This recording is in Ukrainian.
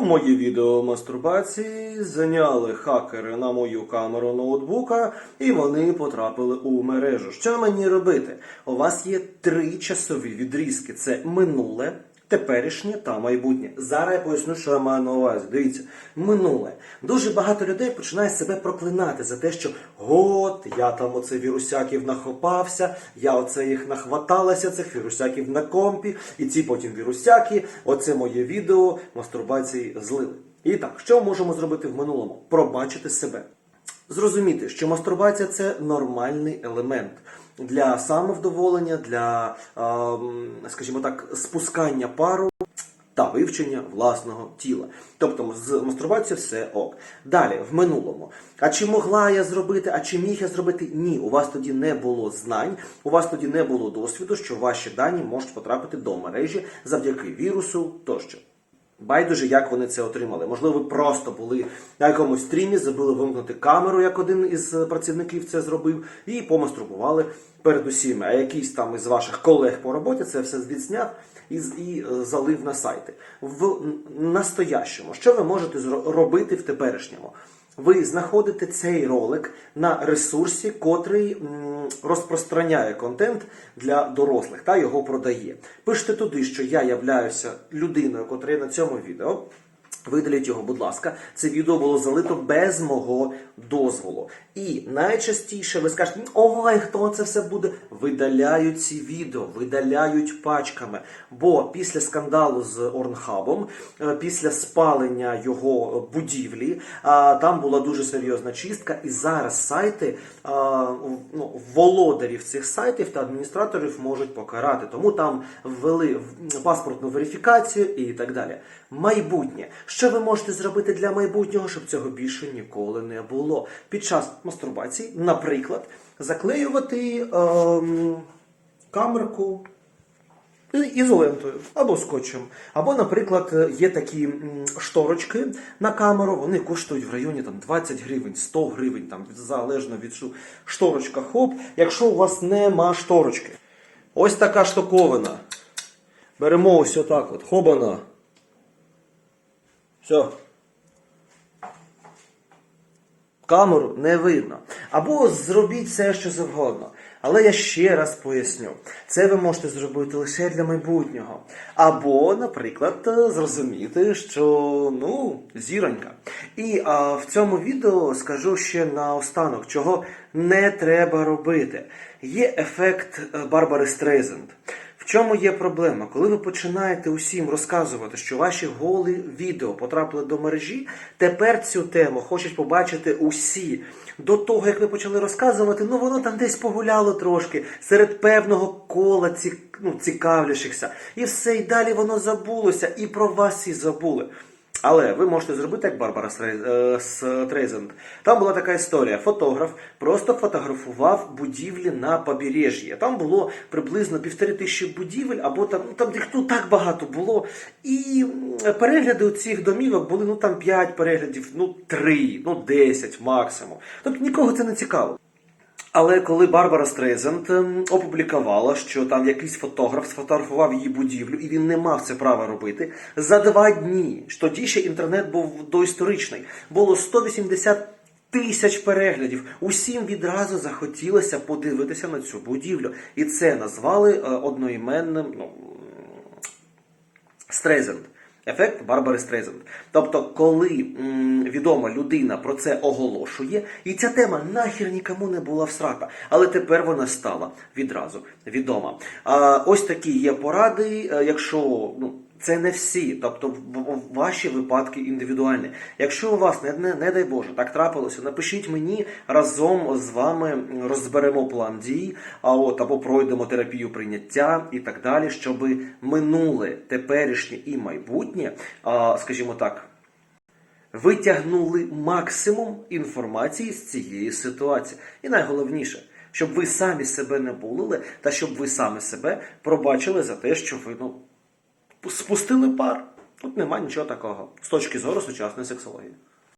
Мої відео мастурбації зайняли хакери на мою камеру ноутбука, і вони потрапили у мережу. Що мені робити? У вас є три часові відрізки: це минуле. Теперішнє та майбутнє. Зараз я поясню, що я маю на увазі. Дивіться, минуле. Дуже багато людей починає себе проклинати за те, що от я там оце вірусяків нахопався, я оце їх нахваталася, цих вірусяків на компі, і ці потім вірусяки, оце моє відео мастурбації злили. І так, що можемо зробити в минулому? Пробачити себе. Зрозуміти, що мастурбація це нормальний елемент для самовдоволення, для, скажімо так, спускання пару та вивчення власного тіла. Тобто з мастурбацією все ок. Далі, в минулому. А чи могла я зробити, а чи міг я зробити? Ні, у вас тоді не було знань, у вас тоді не було досвіду, що ваші дані можуть потрапити до мережі завдяки вірусу тощо. Байдуже, як вони це отримали. Можливо, ви просто були на якомусь стрімі, забули вимкнути камеру, як один із е, працівників це зробив, і помаструбували перед усіма. А якийсь там із ваших колег по роботі це все відсняв і, і е, залив на сайти. В настоящому, що ви можете зробити робити в теперішньому? Ви знаходите цей ролик на ресурсі, котрий розпространяє контент для дорослих та його продає. Пишете туди, що я являюся людиною, котра є на цьому відео. Видаліть його, будь ласка. Це відео було залито без мого дозволу. І найчастіше ви скажете, ой, хто це все буде? Видаляють ці відео, видаляють пачками. Бо після скандалу з Орнхабом, е, після спалення його будівлі, там була дуже серйозна чистка, і зараз сайти ну, володарів цих сайтів та адміністраторів можуть покарати. Тому там ввели паспортну верифікацію і так далі. Майбутнє. Що ви можете зробити для майбутнього, щоб цього більше ніколи не було? Під час мастурбації, наприклад, заклеювати ем, камерку ізолентою або скотчем. Або, наприклад, є такі шторочки на камеру, вони коштують в районі там 20 гривень, 100 гривень, там залежно від шторочка хоп. Якщо у вас нема шторочки, ось така штуковина. Беремо ось отак от, хобана. Все. Камеру не видно. Або зробіть все, що завгодно. Але я ще раз поясню, це ви можете зробити лише для майбутнього. Або, наприклад, зрозуміти, що ну, зіронька. І а, в цьому відео скажу ще наостанок, чого не треба робити. Є ефект е, Барбари Стрейзенд. Чому є проблема? Коли ви починаєте усім розказувати, що ваші голі відео потрапили до мережі, тепер цю тему хочуть побачити усі. До того, як ви почали розказувати, ну воно там десь погуляло трошки серед певного кола ці, ну. І все, і далі воно забулося, і про вас всі забули. Але ви можете зробити як Барбара е, Стрейзенд. Там була така історія. Фотограф просто фотографував будівлі на побережжі. Там було приблизно півтори тисячі будівель, або там, ну, там їх ну, так багато було. І перегляди у цих домівок були ну там 5 переглядів, ну 3, ну 10 максимум. Тобто нікого це не цікаво. Але коли Барбара Стрейзенд ем, опублікувала, що там якийсь фотограф сфотографував її будівлю, і він не мав це права робити, за два дні, тоді ще інтернет був доісторичний, було 180 тисяч переглядів. Усім відразу захотілося подивитися на цю будівлю. І це назвали е, одноіменним ну, Стрейзенд. Ефект Барбари Стрейзенд. Тобто, коли м, відома людина про це оголошує, і ця тема нахер нікому не була всрата, але тепер вона стала відразу відома. А, ось такі є поради, е, якщо ну. Це не всі, тобто ваші випадки індивідуальні. Якщо у вас не, не, не дай Боже, так трапилося, напишіть мені разом з вами розберемо план дій, а от або пройдемо терапію прийняття і так далі, щоб минуле, теперішнє і майбутнє, а, скажімо так, витягнули максимум інформації з цієї ситуації. І найголовніше, щоб ви самі себе не булили, та щоб ви самі себе пробачили за те, що ви ну, спустили пар. Тут нема нічого такого з точки зору сучасної сексології.